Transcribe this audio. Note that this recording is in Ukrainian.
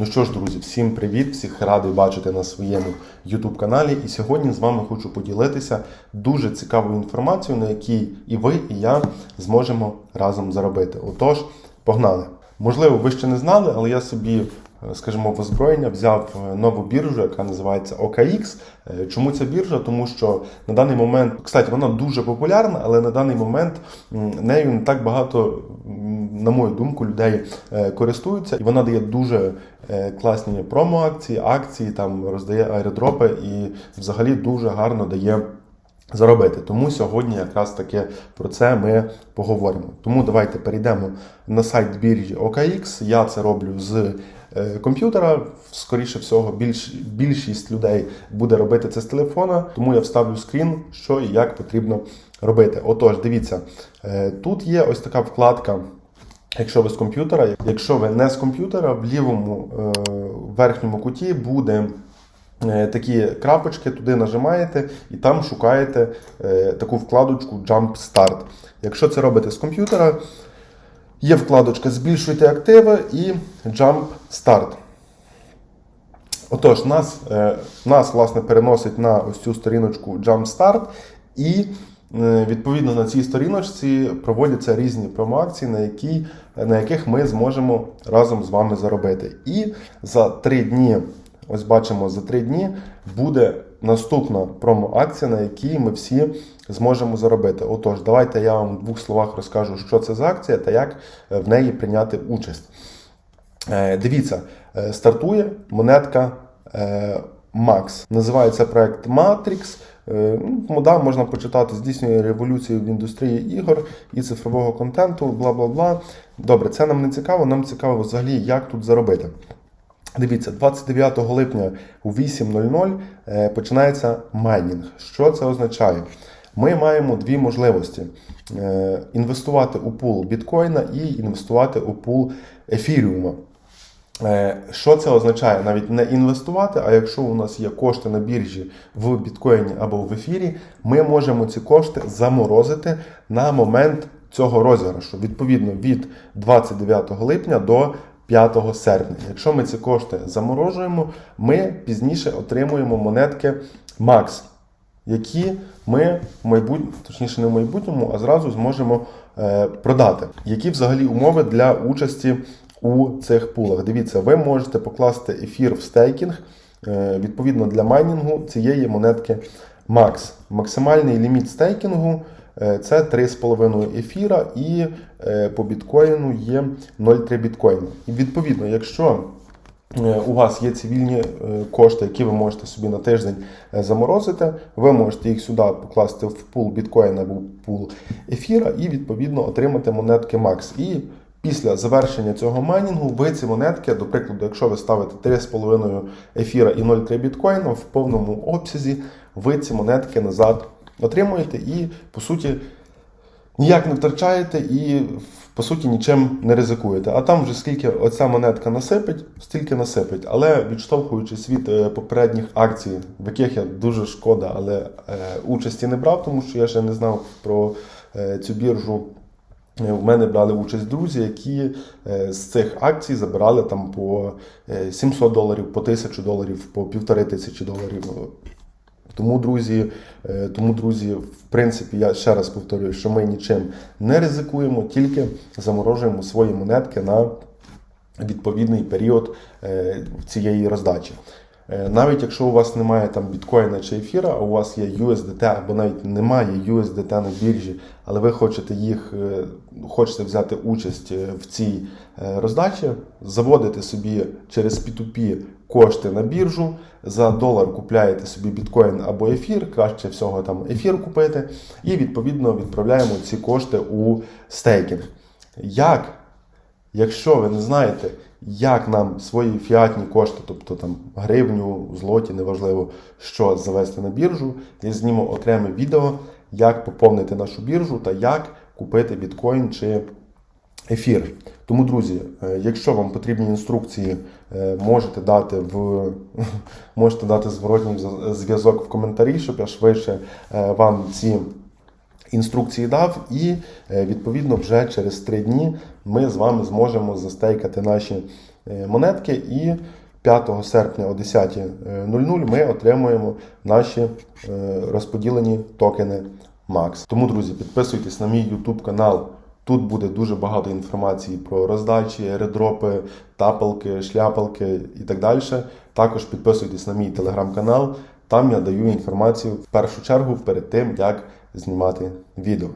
Ну що ж, друзі, всім привіт! Всіх радий бачити на своєму YouTube каналі. І сьогодні з вами хочу поділитися дуже цікавою інформацією, на якій і ви, і я зможемо разом заробити. Отож, погнали! Можливо, ви ще не знали, але я собі, е, скажімо, в озброєння взяв е, нову біржу, яка називається OKX. Е, Чому ця біржа? Тому що на даний момент, кстати, вона дуже популярна, але на даний момент нею не так багато, на мою думку, людей е, користуються, і вона дає дуже е, класні промо-акції, акції, там роздає аеродропи і взагалі дуже гарно дає. Заробити. Тому сьогодні якраз таки про це ми поговоримо. Тому давайте перейдемо на сайт біржі OKX. Я це роблю з е, комп'ютера. Скоріше всього, більш, більшість людей буде робити це з телефона, тому я вставлю скрін, що і як потрібно робити. Отож, дивіться, тут є ось така вкладка. Якщо ви з комп'ютера, якщо ви не з комп'ютера, в лівому е, верхньому куті буде е, такі крапочки, туди нажимаєте і там шукаєте е, таку вкладочку Jump Start. Якщо це робите з комп'ютера, є вкладочка Збільшуйте активи і Jump Start. Отож, нас, е, нас власне переносить на ось цю сторіночку Jump Start, і відповідно на цій сторіночці проводяться різні промоакції, на, які, на яких ми зможемо разом з вами заробити. І за три дні, ось бачимо, за три дні буде наступна промоакція, на якій ми всі зможемо заробити. Отож, давайте я вам в двох словах розкажу, що це за акція та як е, в неї прийняти участь. Е, Дивіться, е, стартує монетка е, Max. Називається проект Matrix. Е, ну, можна почитати, здійснює революцію в індустрії ігор і цифрового контенту, бла бла бла. Добре, це нам не цікаво, нам цікаво взагалі, як тут заробити. Дивіться, 29 липня у 8.00 е, починається майнінг. Що це означає? Ми маємо дві можливості: Е, інвестувати у пул біткоїна і інвестувати у пул ефіріума. Е, Що це означає? Навіть не інвестувати, а якщо у нас є кошти на біржі в біткоїні або в ефірі, ми можемо ці кошти заморозити на момент цього розіграшу, відповідно від 29 липня до 5 серпня. Якщо ми ці кошти заморожуємо, ми пізніше отримуємо монетки Max, які ми в майбутньому, точніше не в майбутньому, а зразу зможемо е, продати. Які взагалі умови для участі у цих пулах? Дивіться, ви можете покласти ефір в стейкінг е, відповідно для майнінгу цієї монетки Max. Максимальний ліміт стейкінгу е, це 3,5 ефіра, і е, по біткоїну є 0,3 біткоїна. І відповідно, якщо у вас є цивільні кошти, які ви можете собі на тиждень заморозити, ви можете їх сюди покласти в пул біткоїна або в пул ефіра і відповідно отримати монетки Max. І після завершення цього майнінгу ви ці монетки, до прикладу, якщо ви ставите 3,5 ефіра і 0,3 біткоїна в повному обсязі, ви ці монетки назад отримуєте і, по суті, ніяк не втрачаєте і, по суті, нічим не ризикуєте. А там вже скільки оця монетка насипить, стільки насипить. Але відштовхуючись від е, попередніх акцій, в яких я дуже шкода, але е, участі не брав, тому що я ще не знав про е, цю біржу. Е, В мене брали участь друзі, які е, з цих акцій забирали там по е, 700 доларів, по 1000 доларів, по півтори тисячі доларів. Тому, друзі, е, тому, друзі, в принципі, я ще раз повторюю, що ми нічим не ризикуємо, тільки заморожуємо свої монетки на відповідний період е, цієї роздачі. Е, Навіть якщо у вас немає там біткоїна чи ефіра, а у вас є USDT, або навіть немає USDT на біржі, але ви хочете їх, е, хочете взяти участь е, в цій роздачі, заводите собі через P2P кошти на біржу, за долар купляєте собі біткоін або ефір, краще всього там ефір купити, і відповідно відправляємо ці кошти у стейкінг. Як Якщо ви не знаєте, як нам свої фіатні кошти, тобто там гривню, злоті, неважливо, що завести на біржу, я зніму окреме відео, як поповнити нашу біржу та як купити біткоін чи ефір. Тому, друзі, е, якщо вам потрібні інструкції, е, можете дати в можете дати зворотній зв'язок в коментарі, щоб я швидше е, вам ці інструкції дав, і е, відповідно вже через три дні ми з вами зможемо застейкати наші е, монетки. І 5 серпня о 10.00 ми отримуємо наші е, розподілені токени Max. Тому, друзі, підписуйтесь на мій YouTube канал. Тут буде дуже багато інформації про роздачі, редропи, тапалки, шляпалки і так далі. Також підписуйтесь на мій телеграм-канал. Там я даю інформацію в першу чергу перед тим, як знімати відео.